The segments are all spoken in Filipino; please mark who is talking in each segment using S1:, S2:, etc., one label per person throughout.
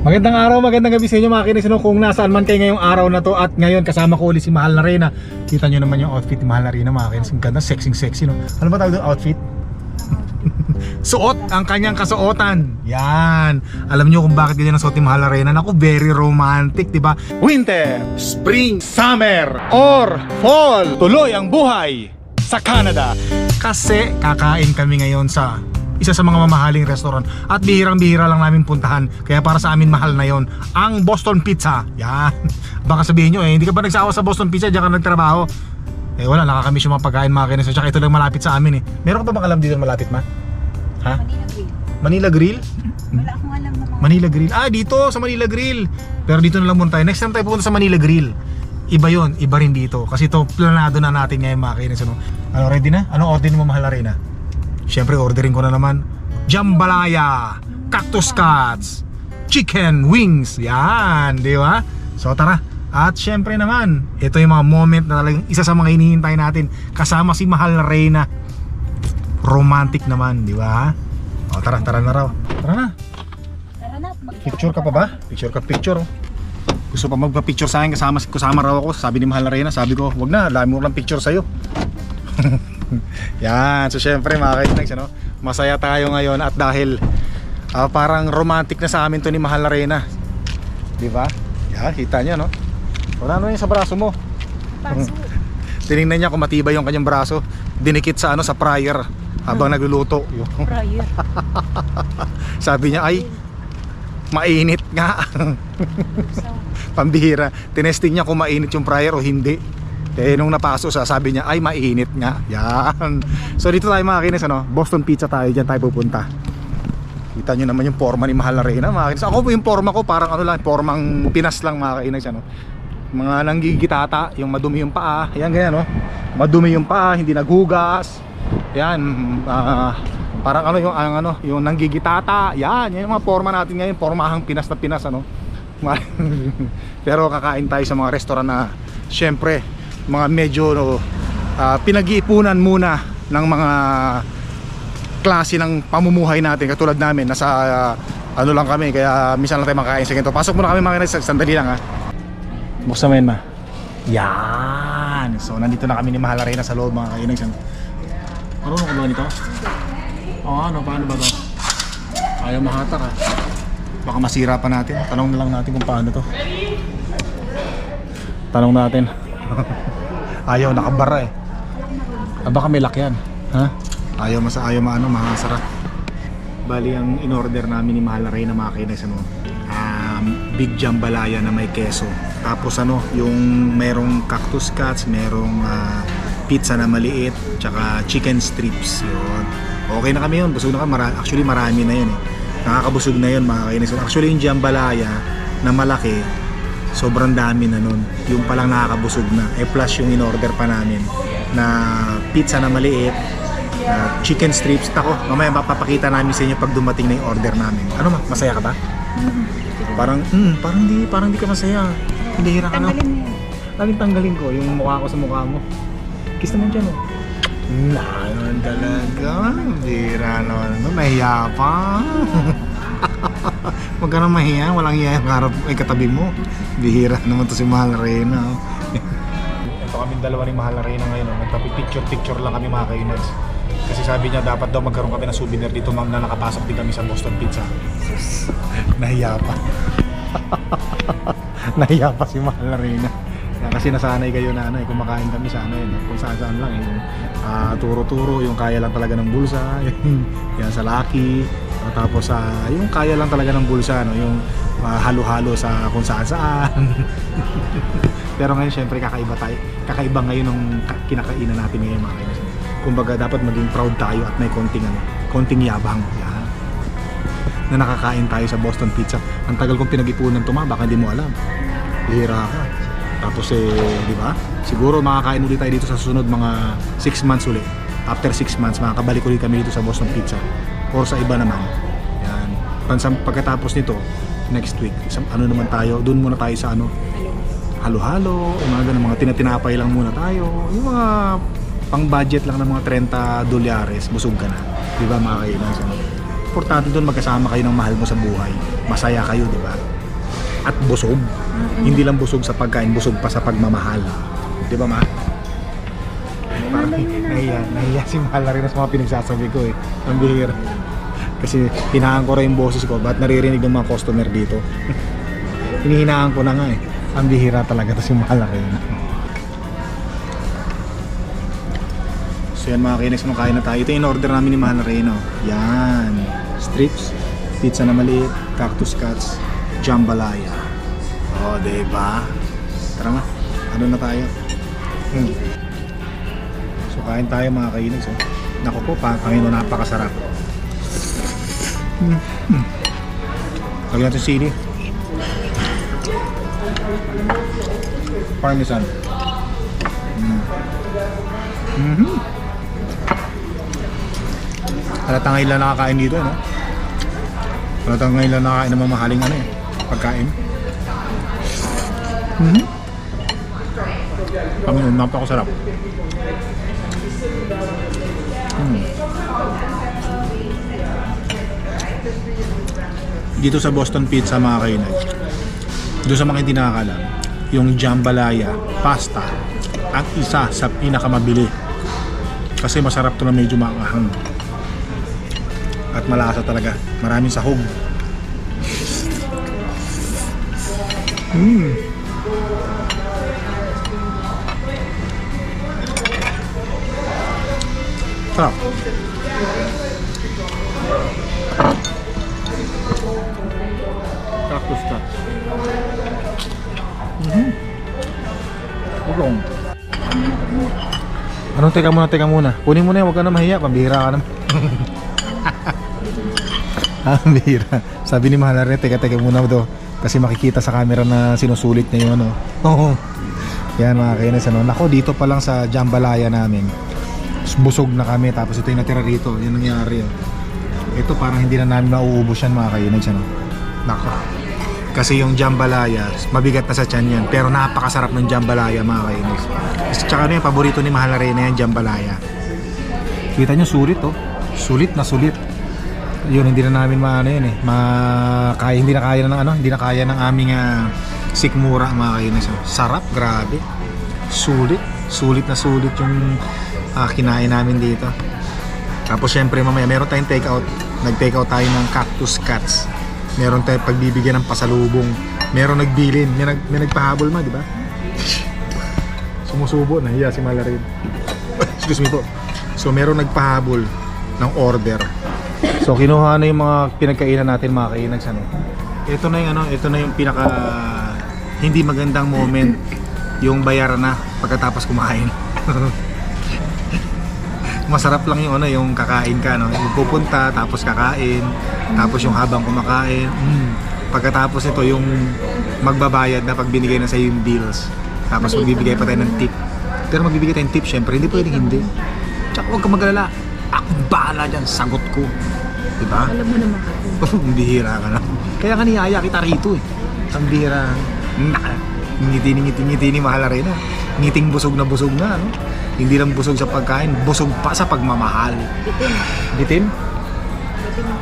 S1: Magandang araw, magandang gabi sa inyo mga kinis. Kung nasaan man kayo ngayong araw na to at ngayon kasama ko ulit si Mahal na Reyna. Kita nyo naman yung outfit ni Mahal na Reyna mga kinis. Ang ganda, sexy sexy no. Ano ba tawag doon outfit? Suot ang kanyang kasuotan. Yan. Alam nyo kung bakit ganyan ang suot ni Mahal na Reyna. Naku, very romantic, di ba? Winter, spring, summer, or fall. Tuloy ang buhay sa Canada. Kasi kakain kami ngayon sa isa sa mga mamahaling restaurant. At bihirang-bihira lang namin puntahan. Kaya para sa amin mahal na yon. Ang Boston Pizza. Yan. Baka sabihin nyo eh hindi ka ba nagsawa sa Boston Pizza diyan ka nagtrabaho? Eh wala nakakamiss yung mga pagkain mga kinis tsaka ito lang malapit sa amin eh. Meron ka ba bang alam dito malapit ma? ha?
S2: Manila Grill.
S1: Manila Grill?
S2: Wala akong alam na mga...
S1: Manila Grill. Ah dito sa Manila Grill. Pero dito na lang muna tayo. Next time tayo pupunta sa Manila Grill. Iba yon iba rin dito. Kasi ito planado na natin ngayon mga kinis ano, ano ready na? anong order mo mahal na rin Siyempre ordering ko na naman Jambalaya, Cactus Cuts, Chicken Wings. Yan, di ba? So tara. At syempre naman, ito yung mga moment na talagang isa sa mga hinihintay natin kasama si Mahal na Reyna. Romantic naman, di ba? O tara, tara na raw. Tara na. Picture ka pa ba? Picture ka, picture. oh. Gusto pa magpa-picture sa akin kasama, kasama raw ako. Sabi ni Mahal na Reyna, sabi ko, wag na, dami mo lang picture sa'yo. Yan, so syempre mga kainags, ano, masaya tayo ngayon at dahil ah, parang romantic na sa amin to ni Mahal na Reyna. Di ba? Yan, kita niyo, no? Wala na yun sa braso mo.
S2: paso.
S1: Tinignan niya kung matibay yung kanyang braso. Dinikit sa ano sa fryer habang nagluluto. Yung,
S2: Fryer.
S1: sabi niya ay mainit nga. Pambihira. Tinesting niya kung mainit yung fryer o hindi. Eh nung napaso sa sabi niya ay mainit nga. Yan. So dito tayo mga kinis ano, Boston Pizza tayo diyan tayo pupunta. Kita nyo naman yung forma ni Mahal na Reyna mga kinis. Ako yung forma ko parang ano lang, formang Pinas lang mga kinis ano. Mga nanggigitata, yung madumi yung paa. Yan ganyan no. Madumi yung paa, hindi naghugas. Yan, ah, parang ano yung ang ano, yung nanggigitata. Yan, yan yung mga forma natin ngayon, formahang Pinas na Pinas ano. Pero kakain tayo sa mga restaurant na syempre mga medyo ah, pinag-iipunan muna ng mga klase ng pamumuhay natin katulad namin nasa ah, ano lang kami kaya minsan lang tayo makakain sa ganito. Pasok muna kami mga kinis, sandali lang ha. Buksan mo yan ma. Yan. So nandito na kami ni Mahal Arena sa loob mga kainis. Marunong ka ba nito? Oo ano, paano ba to? Ayaw mahatak ha. Baka masira pa natin. Tanong na lang natin kung paano to. Tanong natin. ayaw, nakabara eh. Ah, baka may lakyan. Ha? Ayaw masa ayaw maano, makasara. Bali ang in-order namin ni Mahal na Reyna mga kainis ano. Um, big jambalaya na may keso. Tapos ano, yung merong cactus cuts, merong ah, pizza na maliit, tsaka chicken strips. Yun. Okay na kami yun. Busog na kami. Mara- actually marami na yun eh. Nakakabusog na yun mga kainis. Actually yung jambalaya na malaki, sobrang dami na nun. Yung palang nakakabusog na. Eh plus yung in-order pa namin na pizza na maliit, na chicken strips. Tako, mamaya mapapakita namin sa inyo pag dumating na yung order namin. Ano ma? Masaya ka ba? Parang, mm, parang di, parang di ka masaya. Hindi hira ka na.
S2: tanggalin mo.
S1: Laging tanggalin ko yung mukha ko sa mukha mo. Kiss naman dyan, oh. Na, naman talaga. Bira naman. Ano, nahiya pa. Huwag ka na mahiya. Walang hiya yung harap ay katabi mo. Bihira naman to si Mahal Reyna. oh. Ito kami dalawa ni Mahal Reyna ngayon. Oh. Nagpa-picture-picture lang kami mga kainas. Kasi sabi niya dapat daw magkaroon kami ng souvenir dito ma'am na nakapasok din kami sa Boston Pizza. Nahiya pa. Nahiya pa si Mahal Reyna. Kaya Kasi nasanay kayo na ano eh, kumakain kami sa ano yun, kung saan saan lang eh, yung ah, turo-turo, yung kaya lang talaga ng bulsa, yung, yan sa Lucky, Ah, tapos sa yung kaya lang talaga ng bulsa, no, yung ah, halo-halo sa kung saan saan. Pero ngayon syempre kakaiba tayo, kakaiba ngayon ng ka- kinakainan natin ngayon mga kaibigan. Kumbaga dapat maging proud tayo at may konting ano, konting yabang. Yan na nakakain tayo sa Boston Pizza. Ang tagal kong pinag-ipunan to baka hindi mo alam. Bihira ka. Tapos eh, di ba? Siguro makakain ulit tayo dito sa susunod mga 6 months ulit. After 6 months, makakabalik ulit kami dito sa Boston Pizza. Or sa iba naman. Yan. Pansam, pagkatapos nito, next week, isang, ano naman tayo, doon muna tayo sa ano, halo-halo, yung mga ganun, mga tinatinapay lang muna tayo. Yung mga pang budget lang ng mga 30 dolyares, busog ka na. Di ba mga kailan? So, importante doon magkasama kayo ng mahal mo sa buhay. Masaya kayo, di ba? at busog. Hindi lang busog sa pagkain, busog pa sa pagmamahal. Di ba, ma? Parang nahiya, nahiya si Mahal na rin sa mga pinagsasabi ko eh. Ang bihira. Kasi hinahan ko rin yung boses ko. Ba't naririnig ng mga customer dito? Hinihinaan ko na nga eh. Ang bihira talaga to si Mahal na rin. So yan mga kinex, makain na tayo. Ito yung order namin ni Mahal Reno. Yan. Strips, pizza na maliit, cactus cuts, jambalaya. O, oh, diba? Tara na. Ano na tayo? Hmm. So kain tayo mga kainis. Oh. Naku po, pa, Panginoon, napakasarap. Hmm. Lagyan natin sili. Parmesan. Mm. Mhm. Halatang ngayon lang nakakain dito, no? Halatang ngayon lang nakakain ng mamahaling ano eh, pagkain. Mhm. Panginoon, napakasarap. Mm. Dito sa Boston Pizza mga kainan, doon sa mga hindi nakakalam, yung jambalaya, pasta, ang isa sa pinakamabili. Kasi masarap to na medyo maanghang. At malasa talaga. Maraming sahog. Mm. Sarap. Cactus cuts. Mhm. Ulong. Anong teka muna, teka muna. Kunin mo na yan, huwag ka na mahiya. Pambihira ka naman. pambihira. Sabi ni Mahal rin, teka, teka muna do. Kasi makikita sa camera na sinusulit niya yun, no? Oo. Yan mga kainis, ano. Nako, dito pa lang sa Jambalaya namin. Busog na kami, tapos ito yung natira rito. Yan nangyari, oh. Ito parang hindi na namin mauubos yan mga kainis, ano. Nako. Kasi yung jambalaya, mabigat na sa tiyan yan. Pero napakasarap ng jambalaya mga kainis. Tsaka ano yung paborito ni Mahal Arena yung jambalaya. Kita nyo sulit oh. Sulit na sulit. Yun, hindi na namin maano yun eh. Ma kaya, hindi na kaya ng ano, hindi na kaya ng aming ah, sikmura mga kainis. oh. Sarap, grabe. Sulit. Sulit na sulit yung ah, kinain namin dito. Tapos syempre mamaya meron tayong take out. Nag-take out tayo ng cactus cuts. Meron tayong pagbibigyan ng pasalubong. Meron nagbilin. May, nag, may nagpahabol ma, di ba? Sumusubo na. Hiya si Malarin. Excuse me po. So meron nagpahabol ng order. So kinuha na yung mga pinagkainan natin mga kainags ano. Ito na yung ano, ito na yung pinaka hindi magandang moment yung bayaran na pagkatapos kumain. masarap lang yung ano yung kakain ka no? Yung pupunta tapos kakain tapos yung habang kumakain. Mm. pagkatapos nito yung magbabayad na pag binigay na sa yung bills tapos magbibigay pa tayo ng tip. Pero magbibigay tayo ng tip syempre hindi pwedeng hindi. tsaka huwag ka magalala ako bahala dyan sagot ko. Diba?
S2: Alam mo naman ako.
S1: ang bihira ka na kaya nga niyaya kita rito eh. Ang bihira. Na ngiti ni ngiti ngiti ni mahal rin ah. ngiting busog na busog na ano hindi lang busog sa pagkain busog pa sa pagmamahal
S2: Bitin.
S1: bitin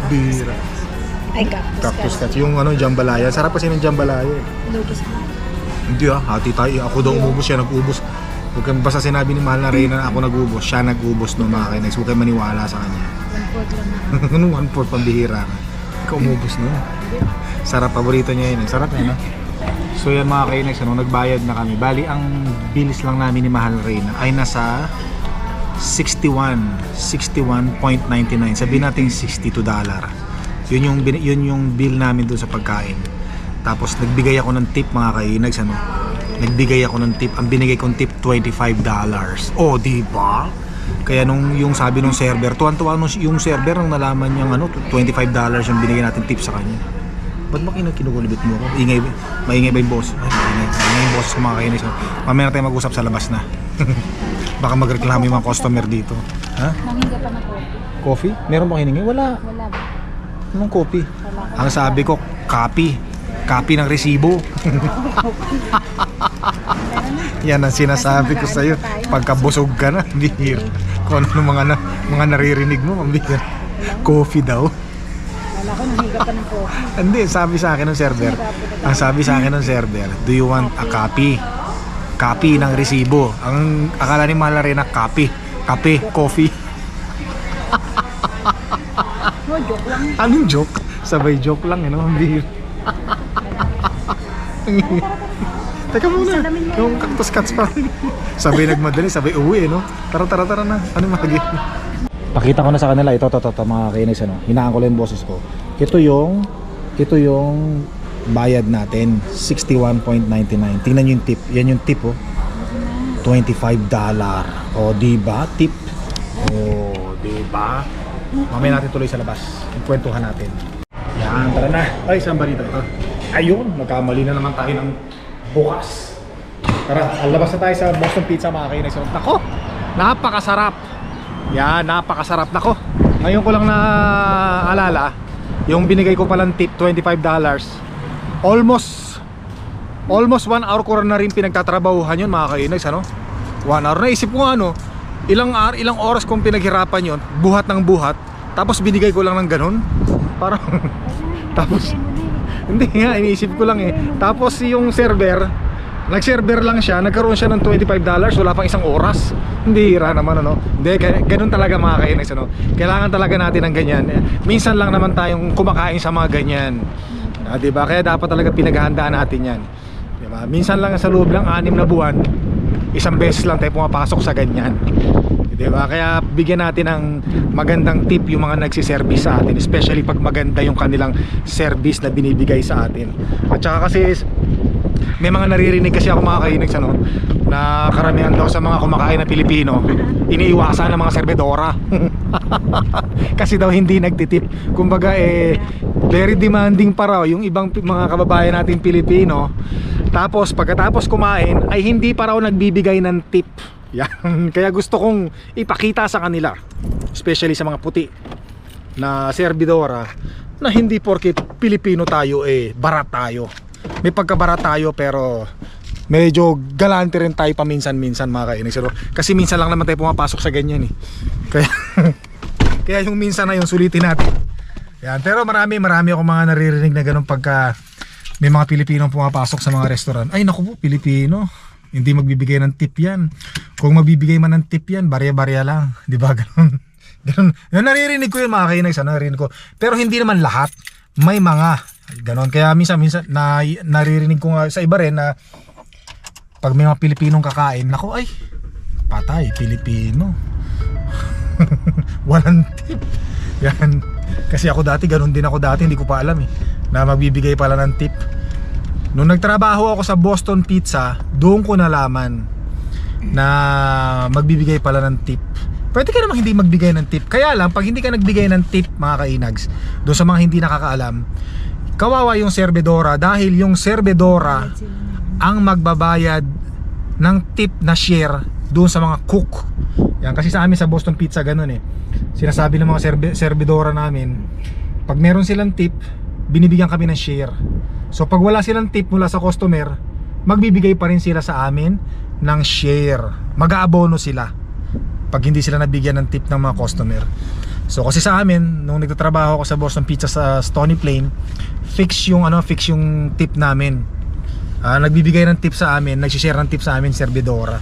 S1: bihira
S2: Ay, cactus.
S1: cactus cuts yung ano jambalaya sarap kasi ng jambalaya eh.
S2: Lubos mo.
S1: hindi ah hati tayo ako daw umubos siya nag-ubos Huwag kang basta sinabi ni Mahal na Reyna na ako nag-ubos, siya nag-ubos no mga kainex. Huwag kayong maniwala sa kanya.
S2: One fourth lang.
S1: Anong one fourth pambihira ka? Ikaw umubos no. Sarap, paborito niya yun. eh. Sarap yun, no? So yan mga kainex, ano, nagbayad na kami. Bali, ang bilis lang namin ni Mahal Reyna ay nasa 61, 61.99. Sabihin natin 62 dollar. Yun yung, yun yung bill namin doon sa pagkain. Tapos nagbigay ako ng tip mga kainags, ano? Nagbigay ako ng tip. Ang binigay kong tip, 25 dollars. Oh, di ba? Kaya nung yung sabi nung server, tuwan-tuwa yung server nung nalaman niyang ano, 25 dollars yung binigay natin tip sa kanya. Ba't mo kinu kinugulibit mo ako? Ingay, maingay ba yung boss? Ay, maingay. Maingay yung boss ko mga kainis. Mamaya na tayo mag-usap sa labas na. Baka magreklamo yung mga customer dito. Ha?
S2: Manghinga pa na ko.
S1: Coffee? Meron bang hiningi? Wala.
S2: Wala ba?
S1: Anong coffee?
S2: Wala.
S1: Ang sabi ko, copy. Copy ng resibo. Yan ang sinasabi ko sa iyo. Pagkabusog ka na, bihir. Kung ano mga, na, mga naririnig mo, mambihir. Coffee daw.
S2: Ng coffee.
S1: Hindi, sabi sa akin ng server. Ang sabi sa akin ng server, do you want a copy? Copy ng resibo. Ang akala ni Malarena, copy. Kape, coffee.
S2: No, joke lang.
S1: Anong joke? Sabay joke lang, eh, no? Hindi. Teka muna, yung cactus cats pa rin. sabay nagmadali, sabay uwi, eh, no? Tara, tara, tara na. Ano magi? Pakita ko na sa kanila, ito, ito, ito, ito mga kainis, ano? Hinaan ko lang yung boses ko. Ito yung, ito yung bayad natin, 61.99. Tingnan nyo yung tip, yan yung tip, oh. 25 dollar. O, di ba? Tip. O, di ba? Mamaya natin tuloy sa labas. Ikwentuhan natin. Yan, tara na. Ay, saan ba? Ito. Ayun, nagkamali na naman tayo ng bukas. Tara, alabas na tayo sa Boston Pizza mga kainis. Nako, napakasarap. Yan, napakasarap. Nako, ngayon ko lang na alala, yung binigay ko palang tip, $25. Almost, almost one hour ko na rin pinagtatrabahuhan yun mga kainis. Ano? One hour. Naisip ko ano, ilang, ar- ilang oras kong pinaghirapan yun, buhat ng buhat, tapos binigay ko lang ng ganun. Parang, tapos, hindi nga, iniisip ko lang eh. Tapos yung server, nag-server lang siya, nagkaroon siya ng $25, wala pang isang oras. Hindi hira naman ano. Hindi, ga- ganun talaga mga kainis ano. Kailangan talaga natin ng ganyan. Minsan lang naman tayong kumakain sa mga ganyan. Ah, 'di ba? Kaya dapat talaga pinaghahandaan natin 'yan. 'Di? Minsan lang sa loob ng anim na buwan, isang beses lang tayo pumapasok sa ganyan. 'Di ba? Kaya bigyan natin ng magandang tip yung mga nagsiservice sa atin, especially pag maganda yung kanilang service na binibigay sa atin. At saka kasi may mga naririnig kasi ako mga kainig ano, na karamihan daw sa mga kumakain na Pilipino iniiwasan ng mga serbedora kasi daw hindi nagtitip. Kumbaga eh very demanding pa raw yung ibang mga kababayan natin Pilipino. Tapos pagkatapos kumain ay hindi pa raw nagbibigay ng tip. Yan. Kaya gusto kong ipakita sa kanila especially sa mga puti na servidora na hindi porke Pilipino tayo eh barat tayo may pagkabarat tayo pero medyo galante rin tayo paminsan-minsan mga kainis. Pero kasi minsan lang naman tayo pumapasok sa ganyan eh. Kaya kaya yung minsan na yung sulitin natin. Yan. Pero marami marami ako mga naririnig na ganun pagka may mga Pilipinong pumapasok sa mga restaurant. Ay naku po Pilipino. Hindi magbibigay ng tip yan. Kung magbibigay man ng tip yan barya-barya lang. Di ba? Ganun. Ganun. Yun naririnig ko yun mga kainis naririnig ko. Pero hindi naman lahat. May mga ganon kaya minsan minsan na naririnig ko nga sa iba rin na pag may mga Pilipinong kakain, nako ay, patay, Pilipino. Walang tip. Yan. Kasi ako dati, ganun din ako dati, hindi ko pa alam eh. Na magbibigay pala ng tip. Nung nagtrabaho ako sa Boston Pizza, doon ko nalaman na magbibigay pala ng tip. Pwede ka namang hindi magbigay ng tip. Kaya lang, pag hindi ka nagbigay ng tip, mga kainags, doon sa mga hindi nakakaalam, kawawa yung serbedora dahil yung serbedora ang magbabayad ng tip na share doon sa mga cook. Yan kasi sa amin sa Boston Pizza ganun eh. Sinasabi ng mga serbi- servidora namin, pag meron silang tip, binibigyan kami ng share. So pag wala silang tip mula sa customer, magbibigay pa rin sila sa amin ng share. Mag-aabono sila pag hindi sila nabigyan ng tip ng mga customer. So kasi sa amin, nung nagtatrabaho ako sa Boston Pizza sa Stony Plain, fix yung ano, fix yung tip namin. Ah, nagbibigay ng tip sa amin, nagsi-share ng tip sa amin servidora.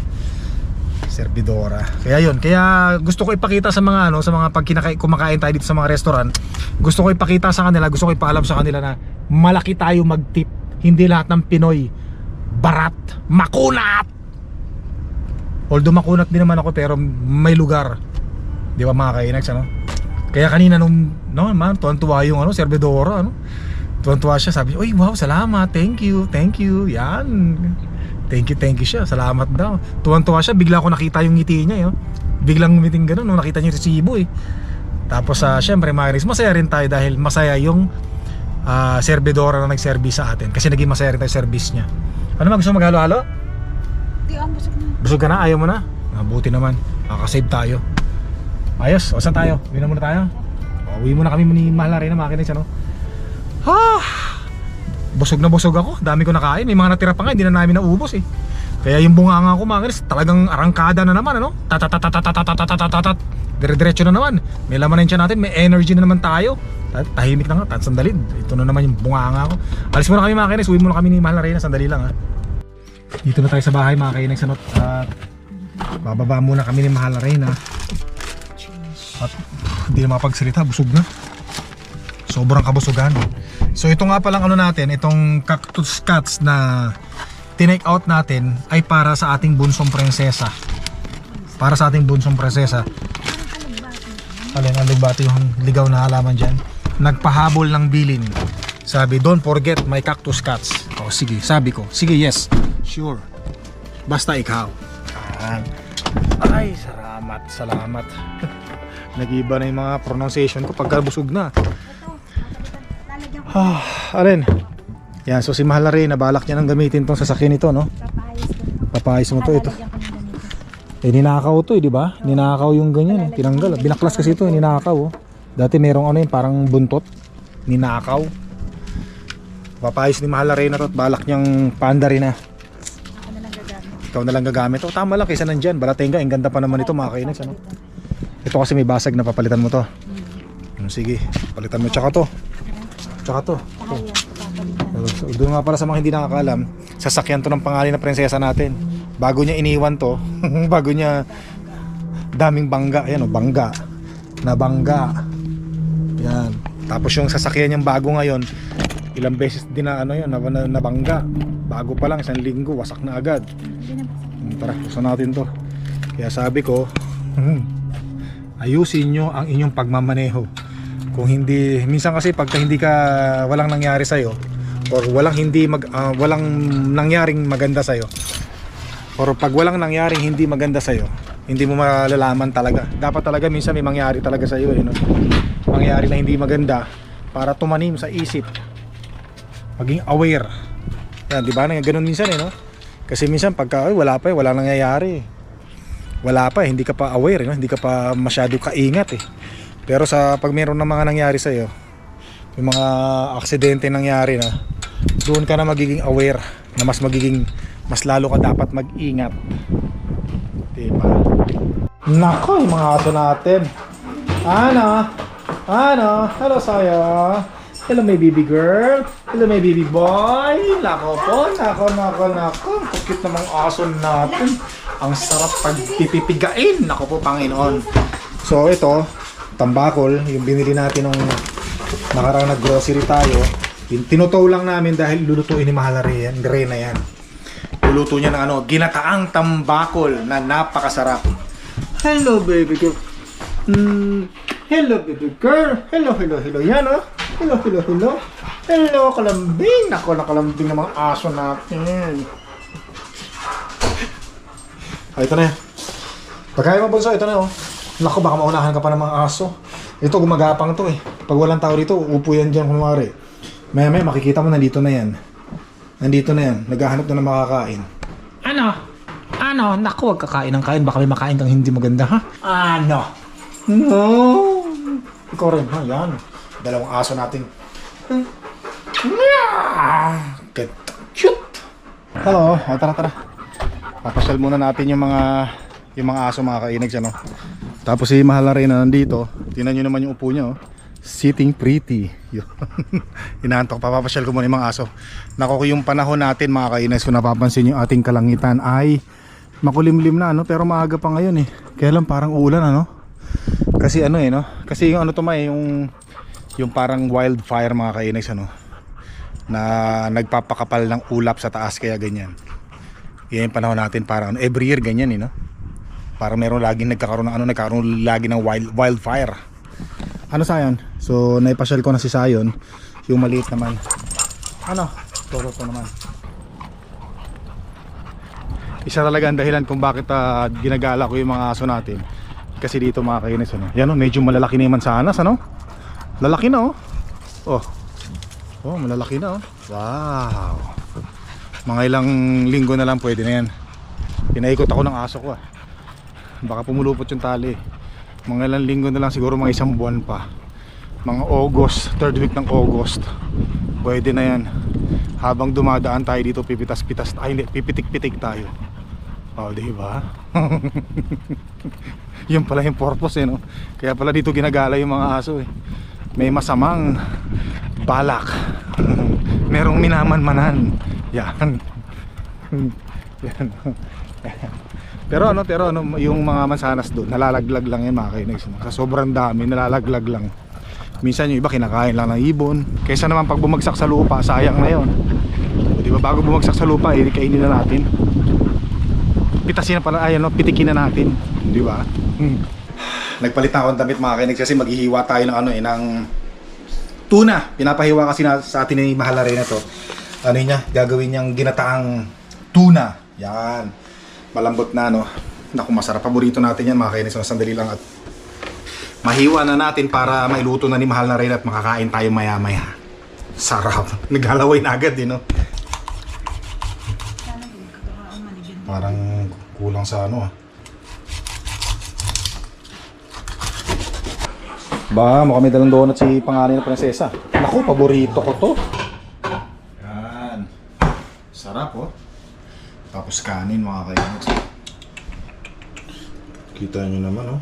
S1: Servidora. Kaya yun, kaya gusto ko ipakita sa mga ano, sa mga pag kumakain tayo dito sa mga restaurant, gusto ko ipakita sa kanila, gusto ko ipaalam sa kanila na malaki tayo mag-tip. Hindi lahat ng Pinoy barat, makunat. Although makunat din naman ako pero may lugar. Di ba mga kainags ano? Kaya kanina nung no man tuwan-tuwa yung ano servidora ano. Tuwan-tuwa siya sabi, "Uy, wow, salamat. Thank you. Thank you." Yan. Thank you, thank you siya. Salamat daw. Tuwan-tuwa siya, bigla ko nakita yung ngiti niya, yo. Biglang ngumiting ganun nung nakita niya yung resibo eh. Tapos sa syempre mga masaya rin tayo dahil masaya yung ah, servidora na nag-service sa atin kasi naging masaya rin tayo service niya. Ano ba gusto maghalo-halo?
S2: Di, ang busog na.
S1: Busog ka na? Ayaw mo na? Mabuti naman. Makakasave tayo. Ayos. O saan tayo? Uwi na muna tayo. O, uwi muna kami ni Mahal na rin na makinis ano. Ha! Busog na busog ako. Dami ko nakain. May mga natira pa nga. Hindi na namin naubos eh. Kaya yung bunganga ko makinis talagang arangkada na naman ano. Tatatatatatatatatatatat. dire-diretso na naman. May laman na natin, may energy na naman tayo. Ta- Tahimik na nga, sandali. Ito na naman yung bunganga ko. Alis muna kami mga kainis, uwi muna kami ni Mahal na Reyna, sandali lang ha. Dito na tayo sa bahay mga kainis, ano, at bababa muna kami ni Mahal na Reyna. At hindi na makapagsalita, busog na. Sobrang kabusugan. So ito nga palang ano natin, itong cactus cuts na tinake out natin ay para sa ating bunsong prinsesa. Para sa ating bunsong prinsesa. Alin, ang lugbati yung ligaw na halaman dyan. Nagpahabol ng bilin. Sabi, don't forget my cactus cuts. O sige, sabi ko, sige yes, sure. Basta ikaw. Ay, salamat, salamat. Nag-iba na yung mga pronunciation ko pagka busog na. Ah, alin? Yan, so si Mahal na rin, nabalak niya nang gamitin tong sasakyan ito, no?
S2: papayos
S1: mo to, ito. Eh, ninakaw to, eh, di ba? Ninakaw yung ganyan, eh. Tinanggal. Binaklas kasi ito, eh, ninakaw, oh. Dati merong ano yun, parang buntot. Ninakaw. Papayos ni Mahal na rin na to at balak niyang panda rin
S2: gagamit.
S1: Ikaw na lang gagamit. Oh, tama lang, kaysa nandyan. Balatenga, ang ganda pa naman ito, mga kainis, ano? Ito kasi may basag na papalitan mo to. Hmm, Sige, palitan mo tsaka to. Tsaka to.
S2: Papalitan.
S1: So, doon nga pala sa mga hindi nakakaalam, sasakyan to ng pangalan na prinsesa natin. Bago niya iniwan to, bago niya daming bangga, ayan o, bangga. Nabangga. Yan. Tapos yung sasakyan niyang bago ngayon, ilang beses din na ano yun, na, na, nabangga. Bago pa lang, isang linggo, wasak na agad.
S2: Na.
S1: Hmm, Tara, buksan natin to. Kaya sabi ko, hmm, ayusin nyo ang inyong pagmamaneho. Kung hindi, minsan kasi pagka hindi ka, walang nangyari sa'yo, or walang hindi mag, ah, walang nangyaring maganda sa'yo, or pag walang nangyaring hindi maganda sa'yo, hindi mo malalaman talaga. Dapat talaga minsan may mangyari talaga sa'yo eh, no? Mangyari na hindi maganda para tumanim sa isip. Maging aware. Yan, di ba? Ganun minsan eh, no? Kasi minsan pagka ay, wala pa eh, wala nangyayari. eh. Wala pa eh, hindi ka pa aware, eh, no? hindi ka pa masyado kaingat eh. Pero sa pag meron na mga nangyari sa iyo, yung mga aksidente nangyari na, doon ka na magiging aware na mas magiging mas lalo ka dapat mag-ingat. Diba? Nako, yung mga aso natin. Ano? Ano? Hello sa'yo. Hello my baby girl. Hello my baby boy. Nako po. Nako, nako, nako. Cute namang aso natin. Ang sarap pagpipipigain. Nako po, Panginoon. So, ito, tambakol, yung binili natin nung nakarang nag-grocery tayo. Tinutow lang namin dahil lulutuin ni Mahal na Rhea- Reyna yan. Luluto niya ng ano, ginataang tambakol na napakasarap. Hello, baby girl. Mm, hello, baby girl. Hello, hello, hello. Yan, oh. Hello, hello, hello. Hello, kalambing. Nako, nakalambing ng mga aso natin. Ah, ito na yan. Pagkain mo, bunso, ito na, oh. Naku, baka maunahan ka pa ng mga aso. Ito, gumagapang to, eh. Pag walang tao dito, upo yan dyan, kunwari. Maya, maya, makikita mo, nandito na yan. Nandito na yan. Naghahanap na ng makakain. Ano? Ano? Naku, huwag kakain ng kain. Baka may makain kang hindi maganda, ha? Ano? No. Ikaw rin, ha? Yan. Dalawang aso natin. Good. Cute. Hello. O, tara, tara. Papasyal muna natin yung mga yung mga aso mga kainags ano. Tapos si Mahal na rin na nandito. Tingnan nyo naman yung upo niya oh. Sitting pretty. Yun. Inaantok papapasyal ko muna yung mga aso. Nako yung panahon natin mga kainags kung napapansin yung ating kalangitan ay makulimlim na ano pero maaga pa ngayon eh. Kaya lang parang ulan ano. Kasi ano eh no. Kasi yung ano to may yung yung parang wildfire mga kainags ano na nagpapakapal ng ulap sa taas kaya ganyan. Yan yung panahon natin parang ano, every year ganyan eh no. Parang meron laging nagkakaroon ng ano, nagkakaroon lagi ng wild, wildfire. Ano Sayon? So naipasyal ko na si Sayon, yung maliit naman. Ano? Toro to naman. Isa talaga ang dahilan kung bakit ah, ginagala ko yung mga aso natin. Kasi dito mga kainis ano. Yan oh, medyo malalaki na yung mansanas ano. Lalaki na oh. Oh. Oh, malalaki na oh. Wow. Mga ilang linggo na lang pwede na yan. Pinaikot ako ng aso ko ah. Baka pumulupot yung tali. Mga ilang linggo na lang siguro mga isang buwan pa. Mga August, third week ng August. Pwede na yan. Habang dumadaan tayo dito, pipitas-pitas, ay hindi, pipitik-pitik tayo. Oh, di ba? Yun pala yung purpose eh, no? Kaya pala dito ginagala yung mga aso eh. May masamang balak. Merong minamanmanan. Yan. Yan. pero ano, pero ano, yung mga mansanas doon, nalalaglag lang yan mga kainex. no? Sa sobrang dami, nalalaglag lang. Minsan yung iba kinakain lang ng ibon. Kaysa naman pag bumagsak sa lupa, sayang na yon. Di ba bago bumagsak sa lupa, eh, kainin na natin pitasin na pala ayan no, pitikin na natin, di ba? Hmm. Nagpalit na ako ng damit mga kainig kasi maghihiwa tayo ng ano eh ng tuna. Pinapahiwa kasi na, sa atin ni Mahal na to. Ano niya, gagawin niyang ginataang tuna. Yan. Malambot na no. Naku, masarap. Paborito natin yan mga kainig. So, sandali lang at mahiwa na natin para mailuto na ni Mahal na rin at makakain tayo maya maya. Sarap. Naghalaway na agad din no. Parang kulang sa ano ah. Ba, mukhang may dalang donut si pangalan ng prinsesa. Naku, paborito ko to. Yan. Sarap oh. Tapos kanin mga kainis. Kita nyo naman oh.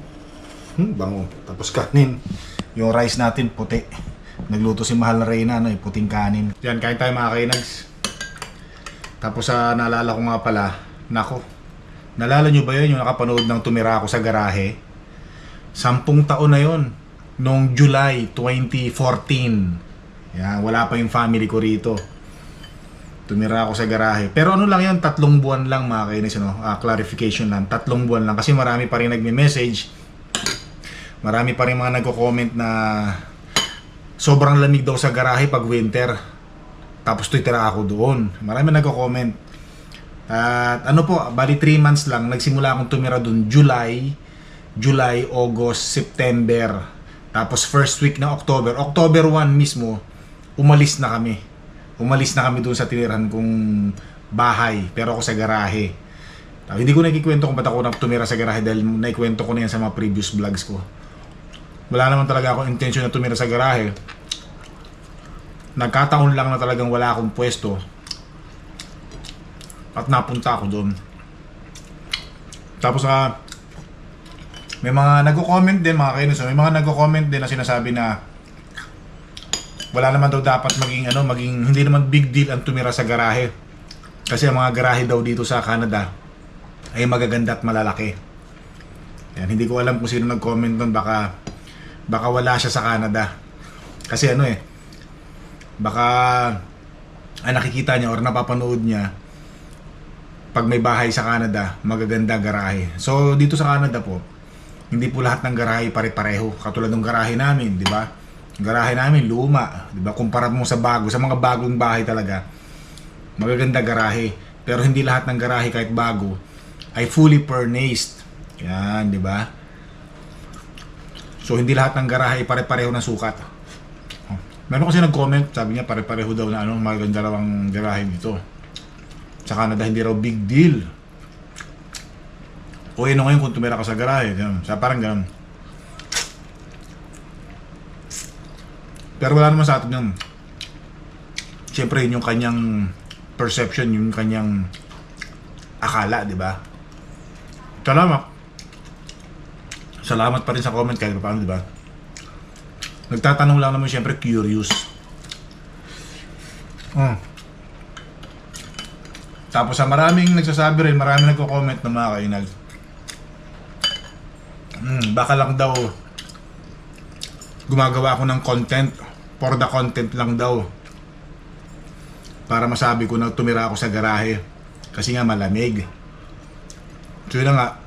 S1: Hmm, bango. Tapos kanin. Yung rice natin puti. Nagluto si Mahal na Reyna, ano, eh, puting kanin. Yan, kain tayo mga kainags. Tapos sa naalala ko nga pala, nako, naalala nyo ba yun yung nakapanood ng tumira ako sa garahe? Sampung taon na yon noong July 2014. Yan, wala pa yung family ko rito. Tumira ako sa garahe. Pero ano lang yan, tatlong buwan lang mga kainis, ano? Ah, clarification lang, tatlong buwan lang. Kasi marami pa rin nagme-message. Marami pa rin mga nagko-comment na sobrang lamig daw sa garahe pag winter. Tapos titira ako doon. Marami nagko-comment. At ano po, bali 3 months lang, nagsimula akong tumira doon July, July, August, September. Tapos first week ng October, October 1 mismo, umalis na kami. Umalis na kami doon sa tinirahan kong bahay, pero ako sa garahe. Ah, hindi ko nakikwento kung ba't ako tumira sa garahe dahil naikwento ko na yan sa mga previous vlogs ko. Wala naman talaga ako intention na tumira sa garahe nagkataon lang na talagang wala akong pwesto at napunta ako doon. Tapos ah may mga nagko-comment din mga kainis, may mga nagko-comment din na sinasabi na wala naman daw dapat maging ano, maging hindi naman big deal ang tumira sa garahe. Kasi ang mga garahe daw dito sa Canada ay magaganda at malalaki. Yan, hindi ko alam kung sino nag-comment doon, baka baka wala siya sa Canada. Kasi ano eh, baka ah, nakikita niya or napapanood niya pag may bahay sa Canada, magaganda garahe. So dito sa Canada po, hindi po lahat ng garahe pare-pareho. Katulad ng garahe namin, di ba? Garahe namin luma, di ba? Kumpara mo sa bago, sa mga bagong bahay talaga, magaganda garahe. Pero hindi lahat ng garahe kahit bago ay fully furnished. Yan, di ba? So hindi lahat ng garahe pare-pareho ng sukat. Oh. Meron kasi nag-comment, sabi niya pare-pareho daw na ano, maganda raw ang garahe dito. Sa Canada, hindi raw big deal. O ano ngayon kung tumira ka sa garahe, ganun. Sa parang ganun. Pero wala naman sa atin yun. Siyempre, yun yung kanyang perception, yung kanyang akala, di ba? Salamat. Salamat pa rin sa comment kahit paano, di ba? Nagtatanong lang naman siyempre curious. Hmm. Tapos sa maraming nagsasabi rin, maraming nagko-comment na mga kainag. Hmm, baka lang daw gumagawa ako ng content for the content lang daw. Para masabi ko na tumira ako sa garahe. Kasi nga malamig. So yun nga.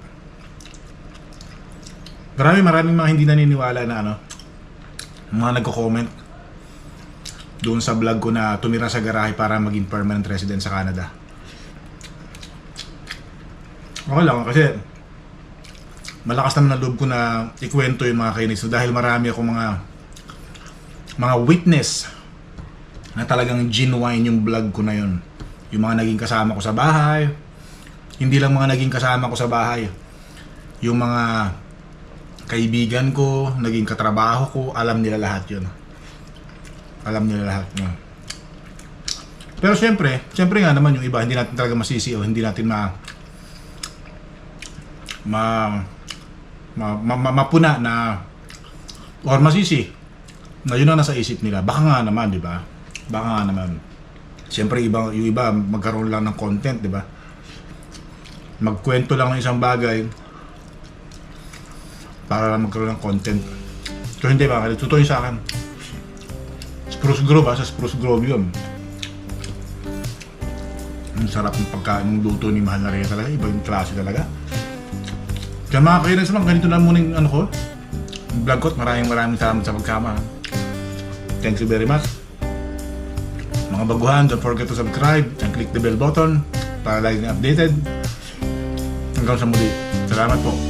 S1: Marami maraming mga hindi naniniwala na ano, mga nagko-comment doon sa vlog ko na tumira sa garahe para maging permanent resident sa Canada. Okay lang kasi malakas naman na loob ko na ikwento yung mga kainis dahil marami akong mga mga witness na talagang genuine yung vlog ko na yun. Yung mga naging kasama ko sa bahay, hindi lang mga naging kasama ko sa bahay, yung mga kaibigan ko, naging katrabaho ko, alam nila lahat yun. Alam nila lahat yun. Pero syempre, syempre nga naman yung iba, hindi natin talaga masisi o hindi natin ma ma, ma, ma, ma- mapuna na or masisi na yun ang nasa isip nila. Baka nga naman, di ba? Baka nga naman. Siyempre, iba, yung iba, magkaroon lang ng content, di ba? Magkwento lang ng isang bagay para lang magkaroon ng content. So, hindi ba? Totoo yun sa akin. Spruce Grove, ah, sa Spruce Grove yun. Ang sarap ng pagkain ng luto ni Mahal na Rhea talaga. Iba yung klase talaga. Kaya mga kainis naman, ganito lang muna yung ano ko. Vlog ko. Maraming maraming salamat sa pagkama. Thank you very much. Mga baguhan, don't forget to subscribe and click the bell button para lagi updated. Hanggang sa muli. Salamat po.